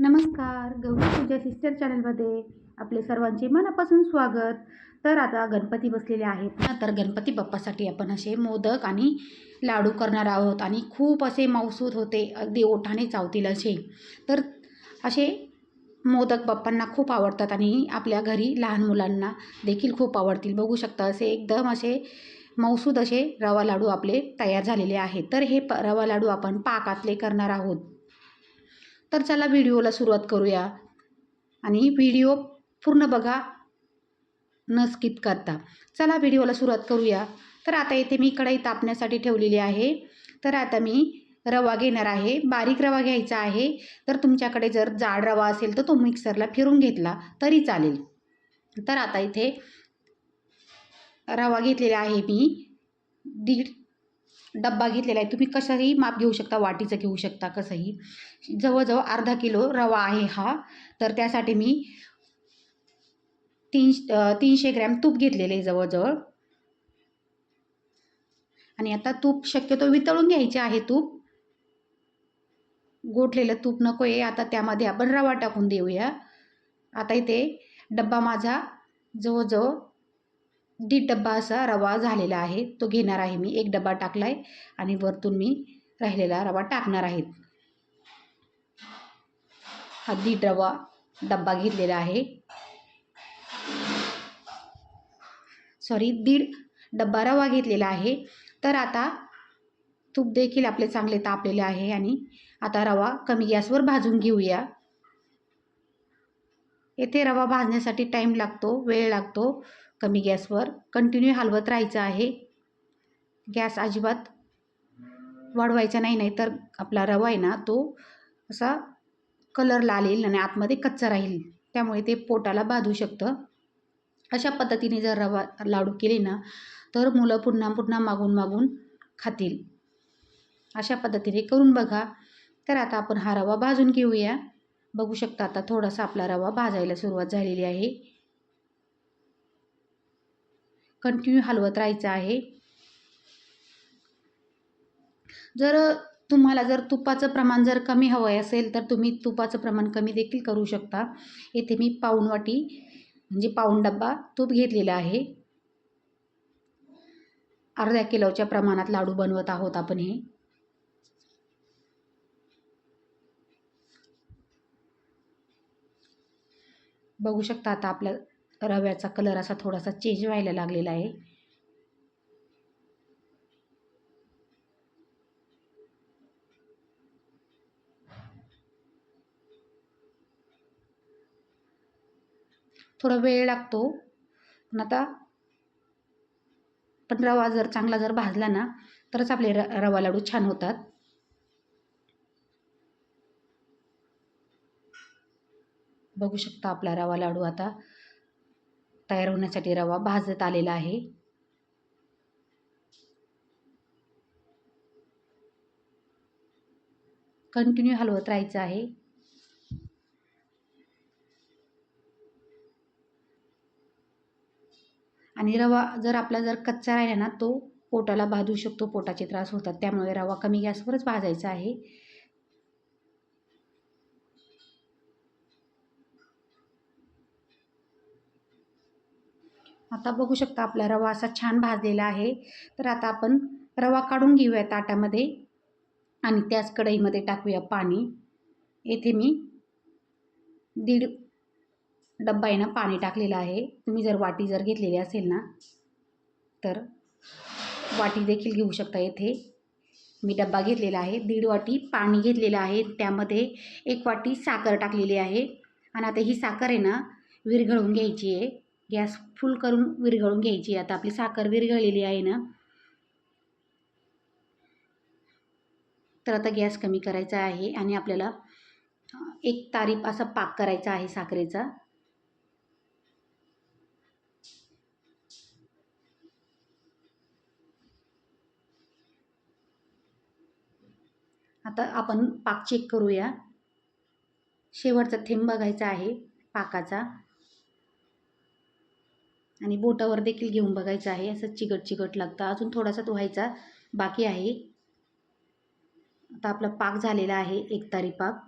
नमस्कार गौरी पूजा सिस्टर चॅनलमध्ये आपले सर्वांचे मनापासून स्वागत. तर आता गणपती बसलेले आहेत. ना तर गणपती बाप्पासाठी आपण असे मोदक आणि लाडू करणार आहोत आणि खूप असे मौसूद होते. अगदी ओठाने चावतील असे. तर असे मोदक बाप्पांना खूप आवडतात आणि आपल्या घरी लहान मुलांना देखील खूप आवडतील. बघू शकता असे एकदम असे मौसूद असे रवा लाडू आपले तयार झालेले आहेत. तर हे प रवा लाडू आपण पाकातले करणार आहोत. तर चला व्हिडिओला सुरुवात करूया. आणि व्हिडिओ पूर्ण बघा. न स्किप करता. चला व्हिडिओला सुरुवात करूया. तर आता इथे मी कढई तापण्यासाठी ठेवलेली आहे. तर आता मी रवा घेणार आहे. बारीक रवा घ्यायचा आहे. तर तुमच्याकडे जर जाड रवा असेल तर तो मिक्सरला फिरून घेतला तरी चालेल. तर आता इथे रवा घेतलेला आहे मी. दीड डब्बा घेतलेला आहे. तुम्ही कसंही माप घेऊ शकता वाटीचं घेऊ शकता कसंही. जवळजवळ अर्धा किलो रवा आहे हा. तर त्यासाठी मी तीन तीनशे ग्रॅम तूप घेतलेले आहे जवळजवळ. आणि आता तूप शक्यतो वितळून घ्यायचे आहे तूप. गोठलेलं तूप नको आहे. आता त्यामध्ये आपण रवा टाकून देऊया. आता इथे डब्बा माझा जवळजवळ दीड डब्बा असा रवा झालेला आहे. तो घेणार आहे मी. एक डबा टाकला आहे आणि वरतून मी राहिलेला रवा टाकणार आहे. हा दीड रवा डब्बा घेतलेला आहे. सॉरी दीड डब्बा रवा घेतलेला आहे. तर आता तूप देखील आपले चांगले तापलेले आहे आणि आता रवा कमी गॅसवर भाजून घेऊया. येथे रवा भाजण्यासाठी टाईम लागतो वेळ लागतो कमी गॅसवर. कंटिन्यू हलवत राहायचं आहे. गॅस अजिबात वाढवायचा नाही नाही तर आपला रवा आहे ना तो असा कलर लालेल आणि आतमध्ये कच्चा राहील. त्यामुळे ते पोटाला बाधू शकतं. अशा पद्धतीने जर रवा लाडू केले ना तर मुलं पुन्हा पुन्हा मागून मागून खातील. अशा पद्धतीने करून बघा. तर आता आपण हा रवा भाजून घेऊया. बघू शकता आता थोडासा आपला रवा भाजायला सुरुवात झालेली आहे. कंटिन्यू हलवत राहायचं आहे. जर तुम्हाला जर तुपाचं प्रमाण जर कमी हवं असेल तर तुम्ही तुपाचं प्रमाण कमी देखील करू शकता. येथे मी पाऊण वाटी म्हणजे पाऊण डब्बा तूप घेतलेला आहे. अर्ध्या किलोच्या प्रमाणात लाडू बनवत आहोत आपण हे. बघू शकता आता आपल्या रव्याचा कलर असा थोडासा चेंज व्हायला लागलेला आहे. थोडा वेळ लागतो. पण आता पण रवा जर चांगला जर भाजला ना तरच आपले र रवा लाडू छान होतात. बघू शकता आपला रवा लाडू आता तयार होण्यासाठी रवा भाजत आलेला आहे. कंटिन्यू हलवत राहायचं आहे. आणि रवा जर आपला जर कच्चा राहिला ना तो पोटाला भाजू शकतो पोटाचे त्रास होतात त्यामुळे रवा कमी गॅसवरच भाजायचा आहे. आता बघू शकता आपला रवा असा छान भाजलेला आहे. तर आता आपण रवा काढून घेऊया ताटामध्ये आणि त्याच कढईमध्ये टाकूया पाणी. येथे मी दीड डब्बा आहे ना पाणी टाकलेलं आहे. तुम्ही जर वाटी जर घेतलेली असेल ना तर वाटी देखील घेऊ शकता येथे. मी डब्बा घेतलेला आहे. दीड वाटी पाणी घेतलेलं आहे. त्यामध्ये एक वाटी साखर टाकलेली आहे. आणि आता ही साखर आहे ना विरघळून घ्यायची आहे. गॅस फुल करून विरघळून घ्यायची. आता आपली साखर विरघळलेली आहे ना. तर आता गॅस कमी करायचा आहे आणि आपल्याला एक तारीफ असा पाक करायचा आहे साखरेचा. आता आपण पाक चेक करूया. शेवटचा थेंब बघायचा आहे पाकाचा. आणि बोटावर देखील घेऊन बघायचं आहे. असं चिकट चिकट लागतं. अजून थोडासा धुवायचा बाकी आहे. आता आपला पाक झालेला आहे. एक तारी पाक.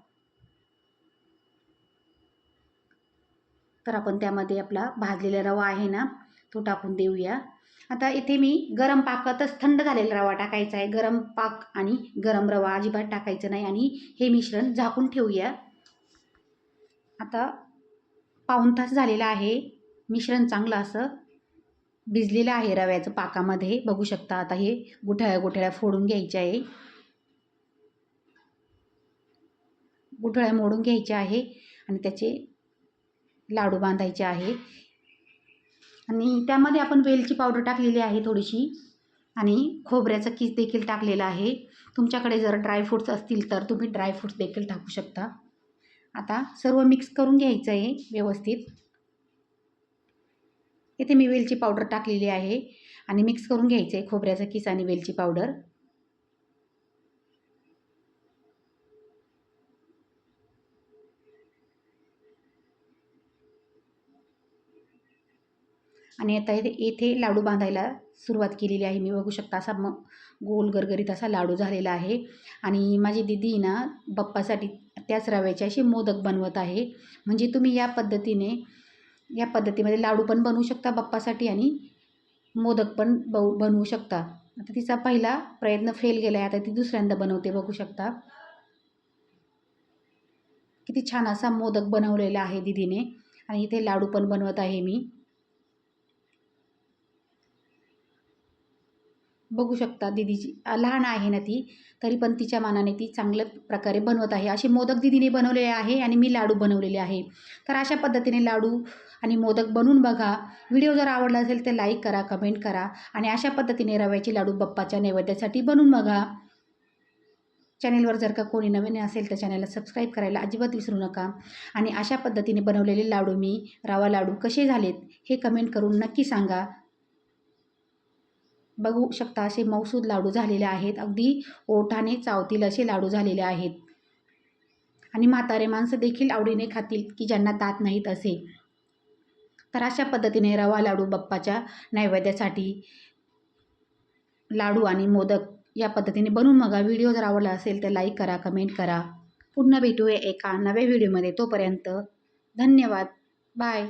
तर आपण त्यामध्ये आपला भाजलेला रवा आहे ना तो टाकून देऊया. आता इथे मी गरम पाकातच थंड झालेला रवा टाकायचा आहे. गरम पाक आणि गरम रवा अजिबात टाकायचं नाही आणि हे मिश्रण झाकून ठेवूया. आता पाऊण तास झालेला आहे. मिश्रण चांगलं असं भिजलेलं आहे रव्याचं पाकामध्ये. बघू शकता आता हे गुठळ्या गुठळ्या फोडून घ्यायच्या आहे. गुठळ्या मोडून घ्यायच्या आहे आणि त्याचे लाडू बांधायचे आहे. आणि त्यामध्ये आपण वेलची पावडर टाकलेली आहे थोडीशी आणि खोबऱ्याचं किस देखील टाकलेला आहे. तुमच्याकडे जर ड्रायफ्रूट्स असतील तर तुम्ही ड्रायफ्रूट्स देखील टाकू शकता. आता सर्व मिक्स करून घ्यायचं आहे व्यवस्थित. इथे मी वेलची पावडर टाकलेली आहे आणि मिक्स करून घ्यायचं आहे खोबऱ्याचा किस आणि वेलची पावडर. आणि आता येथे लाडू बांधायला सुरुवात केलेली आहे. मी बघू शकता असा मग गोल गरगरीत असा लाडू झालेला आहे. आणि माझी दिदी ना बप्पासाठी त्याच रव्याचे असे मोदक बनवत आहे. म्हणजे तुम्ही या पद्धतीने या पद्धतीमध्ये लाडू पण बनवू शकता बाप्पासाठी आणि मोदक पण बऊ बनवू शकता. आता तिचा पहिला प्रयत्न फेल गेला आहे आता ती दुसऱ्यांदा बनवते बघू शकता. किती छान असा मोदक बनवलेला आहे दिदीने. आणि इथे लाडू पण बनवत आहे मी. बघू शकता दिदीची लहान आहे ना ती तरी पण तिच्या मानाने ती चांगल्या प्रकारे बनवत आहे. असे मोदक दिदीने बनवलेले आहे आणि मी लाडू बनवलेले आहे. तर अशा पद्धतीने लाडू आणि मोदक बनवून बघा. व्हिडिओ जर आवडला असेल तर लाईक करा कमेंट करा आणि अशा पद्धतीने रव्याचे लाडू बाप्पाच्या नैवेद्यासाठी बनवून बघा. चॅनेलवर जर का कोणी नवीन असेल तर चॅनलला सबस्क्राईब करायला अजिबात विसरू नका. आणि अशा पद्धतीने बनवलेले लाडू मी रवा लाडू कसे झालेत हे कमेंट करून नक्की सांगा. बघू शकता असे मौसूद लाडू झालेले आहेत. अगदी ओठाने चावतील असे लाडू झालेले आहेत. आणि म्हातारे माणसं देखील आवडीने खातील की ज्यांना दात नाहीत असे. तर अशा पद्धतीने रवा लाडू बाप्पाच्या नैवेद्यासाठी लाडू आणि मोदक या पद्धतीने बनवून बघा. व्हिडिओ जर आवडला असेल तर लाईक करा कमेंट करा. पुन्हा भेटूया एका नव्या व्हिडिओमध्ये. तोपर्यंत धन्यवाद. बाय.